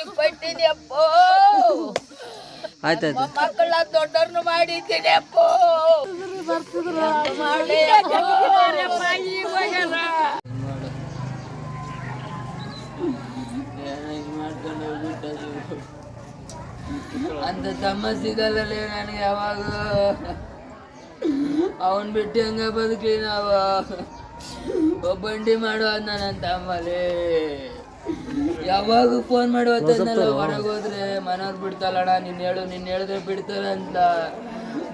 ಅಪ್ಪೋ. ಆಯ್ತಾಯ್ತು. ಮಕ್ಕಳ ದೊಡ್ಡವ್ರನ್ನು ಮಾಡಿದ್ದೀನಿ ಅಪ್ಪೋ. ಮಾಡಿ ಮಾಡ್ಲಿ ಅಪ್ಪೋ? ಅಂತ ತಮ್ಮ ಸಿಗಲ್ಲ ನನಗೆ ಯಾವಾಗ? ಅವನ್ ಬಿಟ್ಟು ಹಂಗ ಬದುಕಲಿ ನಾವು? ಒಬ್ಬಂಡಿ ಮಾಡುವ ನನ್ನ ತಮ್ಮಲೇ ಯಾವಾಗ ಫೋನ್ ಮಾಡುವತ್ತಲ್ಲ ಹೊರಗೆ ಹೋದ್ರೆ ಮನೋರ್ ಬಿಡ್ತಾಳಣ ನಿನ್ನ ಹೇಳು ನಿನ್ ಹೇಳಿದ್ರೆ ಬಿಡ್ತಾರೆ ಅಂತ.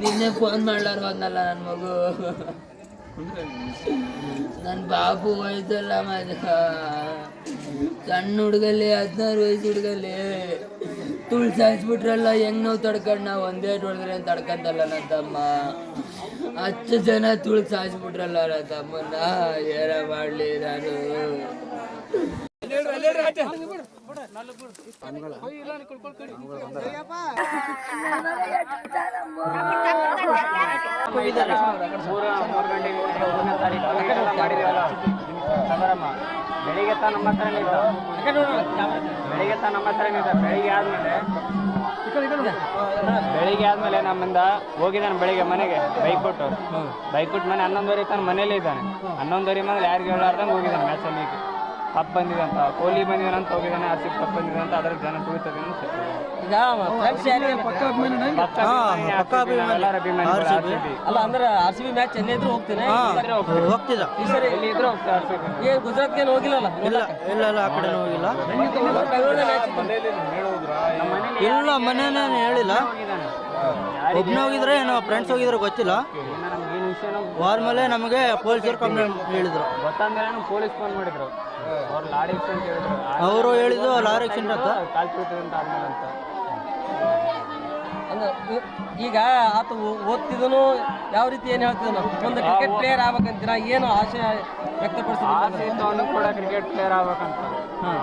ನಿನ್ನೆ ಫೋನ್ ಮಾಡ್ಲಾರ ಹೋದ್ನಲ್ಲ ನನ್ನ ಮಗು. ನನ್ನ ಬಾಬು ಹೋಯ್ತಲ್ಲ ಮಜ. ಸಣ್ಣ ಹುಡುಗಲ್ಲಿ ಹದಿನಾರು ವಯಸ್ಸು ಹುಡುಗಲ್ಲಿ. ತುಳ್ಸಿ ಹಾಕ್ಸ್ಬಿಟ್ರಲ್ಲ ಹೆಂಗ್ ನಾವು ತಡ್ಕೊಂಡು ನಾವು ಒಂದೇ ಹೊಡೆದ್ರೆ ತಡ್ಕಂತಲ್ಲ ನನ್ನ ತಮ್ಮ. ಹತ್ತು ಜನ ತುಳ್ಸಿ ಹಾಕ್ಸ್ಬಿಟ್ರಲ್ಲ ನನ್ನ ತಮ್ಮನ್ನ. ಏನ ಮಾಡಲಿ ನಾನು? ಸಮಾರಂಭ ಬೆಳಿಗ್ಗೆ ತಾ ನಮ್ಮ ಹತ್ರನೇ ಇದ್ದ ಬೆಳಿಗ್ಗೆ ತಾ ನಮ್ಮ ಹತ್ರನೇ ಇದ್ದ ಬೆಳಿಗ್ಗೆ ಆದ್ಮೇಲೆ ಬೆಳಿಗ್ಗೆ ಆದ್ಮೇಲೆ ನಮ್ಮಿಂದ ಹೋಗಿದ್ದಾನೆ ಬೆಳಿಗ್ಗೆ ಮನೆಗೆ ಬೈಕ್ ಕೊಟ್ಟು ಬೈಕ್ ಕೊಟ್ಟು ಮನೆ ಹನ್ನೊಂದುವರೆ ತಾನು ಮನೇಲೇ ಇದ್ದಾನೆ. ಹನ್ನೊಂದುವರೆ ಮೇಲೆ ಯಾರಿಗೆ ಹೇಳಾರ್ದಂಗೆ ಹೋಗಿದ್ದಾನೆ ಮ್ಯಾಚಲ್ಲಿ ಕಪ್ ಬಂದಿದೆ ಅಂತ ಕೊಹ್ಲಿ ಬಂದಿದ್ದಾನೆ ಅಂತ ಹೋಗಿದ್ದಾನೆ ಆ ಸಿ ಕಪ್ ಬಂದಿದೆ ಅಂತ ಅದ್ರ ಜನ ತುಳಿತದೆ ಈಗ ಫ್ರೆಂಡ್ಸ್ ಯಾರಿಗೆ ಪಕ್ಕ ಅಭಿಮಾನಿ ಎಲ್ಲರ ಅಭಿಮಾನಿಗಳು ಅಲ್ಲ ಅಂದ್ರೆ ಆರ್ ಸಿ ಬಿ ಮ್ಯಾಚ್ ಎಲ್ಲೇ ಇದ್ರು ಹೋಗ್ತೀನಿ. ಹೋಗ್ತಿದ್ದ ಈ ಸರಿ ಎಲ್ಲಿ ಇದ್ರು ಹೋಗ್ತಾರೆ RCB. ಏ ಗುಜರಾತ್ಗೆ ಹೋಗಿಲ್ಲಲ್ಲ? ಇಲ್ಲ ಇಲ್ಲ ಇಲ್ಲ ಆ ಕಡೆ ಹೋಗಿಲ್ಲ. ಬೆಂಗಳೂರಿನ ಮ್ಯಾಚ್ ನಮ್ಮ ಮನೇಲಿ ಇಲ್ಲ ಮನೇನೇ ಹೇಳಿಲ್ಲ. ಒಬ್ನೇ ಹೋಗಿದ್ರೆ ಏನೋ ಫ್ರೆಂಡ್ಸ್ ಹೋಗಿದ್ರೆ ಗೊತ್ತಿಲ್ಲ. ಹೋದ್ಮೇಲೆ ನಮ್ಗೆ ಪೊಲೀಸರು ಕಂಪ್ಲೇಂಟ್ ಹೇಳಿದ್ರು. ಗೊತ್ತಾದ್ಮೇಲೆ ಪೊಲೀಸ್ ಫೋನ್ ಮಾಡಿದ್ರು. ಅವ್ರು ಲಾರಿ ಅಂತ ಹೇಳಿದ್ರು ಅವರು ಹೇಳಿದ್ದು ಲಾರಿ ಆಕ್ಸಿಡೆಂಟ್ ಅಂತ. ಕಾಲ್ ತುಳಿತದೆ ಅಂತ ಆದ್ಮೇಲೆ ಅಂತ. ಅಂದ್ರೆ ಈಗ ಆತ ಓದ್ತಿದನು ಯಾವ ರೀತಿ ಏನು ಹೇಳ್ತಿದನು? ಒಂದು ಕ್ರಿಕೆಟ್ ಪ್ಲೇಯರ್ ಆಗ್ಬೇಕಂತೀರಾ? ಏನು ಆಸೆ ವ್ಯಕ್ತಪಡಿಸಿದ್ರು? ಆಸೆ ಇತ್ತು ಅವನು ಕೂಡ ಕ್ರಿಕೆಟ್ ಪ್ಲೇಯರ್ ಆಗ್ಬೇಕಂತ.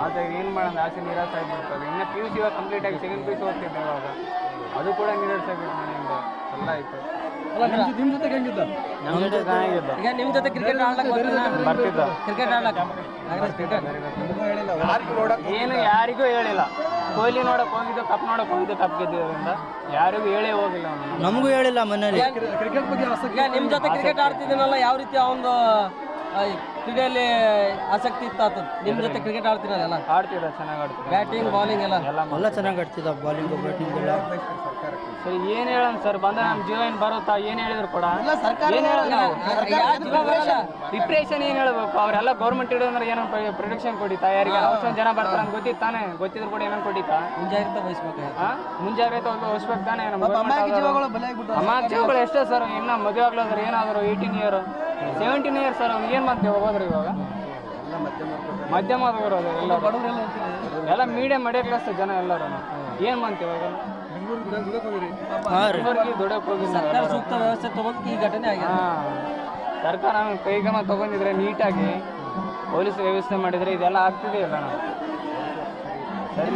ಆದ್ರೆ ಏನು ಮಾಡೋಣ ಆಸೆ ನಿರಾಸೆ ಆಗಿಬಿಡ್ತದೆ. ಇನ್ನು ಪಿ ಯು ಸಿ ಇವಾಗ ಕಂಪ್ಲೀಟ್ ಆಗಿ ಸೆಕೆಂಡ್ ಪಿ ಯು ಸಿ ಓದ್ತಿದ್ದೆ ಇವಾಗ ಅದು ಕೂಡ ನಿರಾಸೆ ಆಗ್ಬಿಟ್ಟು ಮನೆಯಿಂದ. ಎಲ್ಲ ಆಯ್ತು. ನಿಮ್ಮ ಜೊತೆ ಹೆಂಗಿದ್ದ? ನಮ್ಮ ಜೊತೆ ಚೆನ್ನಾಗಿದ್ದ. ಈಗ ನಿಮ್ ಜೊತೆ ಕ್ರಿಕೆಟ್ ಆಡ್ಲಕ್ಕೆ ಬರ್ತಿದ್ದ. ಕ್ರಿಕೆಟ್ ಆಡ್ಲಕ್. ನಾಗರಾಜ್ ಕ್ರಿಕೆಟ್ ಏನು ಯಾರಿಗೂ ಹೇಳಿಲ್ಲ. ಕೊಹ್ಲಿ ನೋಡಕ್ ಹೋಗಿದ್ದು ಕಪ್ ನೋಡಕ್ ಹೋಗಿದ್ದು ಕಪ್ ಗೆದ್ದಿರೋದ್ರಿಂದ ಯಾರಿಗೂ ಹೇಳೇ ಹೋಗಿಲ್ಲ ಅವನು. ನಮಗೂ ಹೇಳಿಲ್ಲ ಮನೇಲಿ ಈಗ ನಿಮ್ ಜೊತೆ ಕ್ರಿಕೆಟ್ ಆಡ್ತಿದ್ದೀನಲ್ಲ ಯಾವ ರೀತಿ ಅವನು ಕ್ರೀಡೆಯಲ್ಲಿ ಆಸಕ್ತಿ ಇತ್ತು ನಿಮ್ಮ ನಿಮ್ ಜೊತೆ ಕ್ರಿಕೆಟ್ ಆಡ್ತಿರಲ್ಲ? ಎಲ್ಲ ಆಡ್ತಿದ್ದ ಚೆನ್ನಾಗಿ ಆಡ್ತಿದ್ದ ಬ್ಯಾಟಿಂಗ್ ಬಾಲಿಂಗ್ ಎಲ್ಲ? ಎಲ್ಲ ಎಲ್ಲ ಚೆನ್ನಾಗಿ ಆಡ್ತಿದ್ದ ಬಾಲಿಂಗ್ ಬ್ಯಾಟಿಂಗ್ ಎಲ್ಲ. ಸರ್ ಏನು ಹೇಳೋಣ ಸರ್? ಬಂದ ನಮ್ಮ ಜೀವ ಏನು ಬರುತ್ತಾ? ಏನು ಹೇಳಿದ್ರು ಕೂಡ? ಏನು ಹೇಳೋಣ ಡಿಪ್ರೆಷನ್ ಏನ್ ಹೇಳ್ಬೇಕು? ಅವರೆಲ್ಲ ಗೌರ್ಮೆಂಟ್ ಇಡೋದ್ರೆ ಏನೋ ಪ್ರೊಡಕ್ಷನ್ ಕೊಡಿತಾ ಯಾರಿಗೆ ಅವಶ್ಯ ಜನ ಬರ್ತಾರೆ ಅಂತ ಗೊತ್ತಿತ್ತು ತಾನೆ? ಗೊತ್ತಿದ್ರು ಕೂಡ ಏನೋ ಕೊಡಿತಾ ಮುಂಜಾಗ್ರತೆ ವಹಿಸ್ಬೇಕು? ಮುಂಜಾಗ್ರತೆ ಒಂದು ವಹಿಸ್ಬೇಕು ತಾನೆ? ನಮ್ಮ ಅಮಾಯಕ ಜೀವಗಳು ಎಷ್ಟೇ ಸರ್? ಇನ್ನ ಮದುವೆ ಆಗ್ಲಾದ್ರೆ ಏನಾದ್ರು eighteen year seventeen years sir ಅವ್ನು ಏನು ಮಾಡ್ತೀವಿ ಹೋಗೋದ್ರಿ ಇವಾಗ? ಮಧ್ಯಮ ಬರೋದು ಎಲ್ಲ ಎಲ್ಲ ಮೀಡಿಯಂ ಮಿಡಲ್ ಕ್ಲಾಸ್ ಜನ ಎಲ್ಲರೂ. ಏನ್ ಮಾಡ್ತೀವಿ ಇವಾಗ? ದುಡಿಯಕ್ ಸೂಕ್ತ ವ್ಯವಸ್ಥೆ ತಗೊಂಡು ಈ ಘಟನೆ ಆಗಿದೆ. ಹಾ. ಸರ್ಕಾರ ಕೈಗಮ ತಗೊಂಡಿದ್ರೆ ನೀಟಾಗಿ ಪೊಲೀಸ್ ವ್ಯವಸ್ಥೆ ಮಾಡಿದ್ರೆ ಇದೆಲ್ಲ ಆಗ್ತಿದೆಯಲ್ಲ? ನಾವು ಸರಿ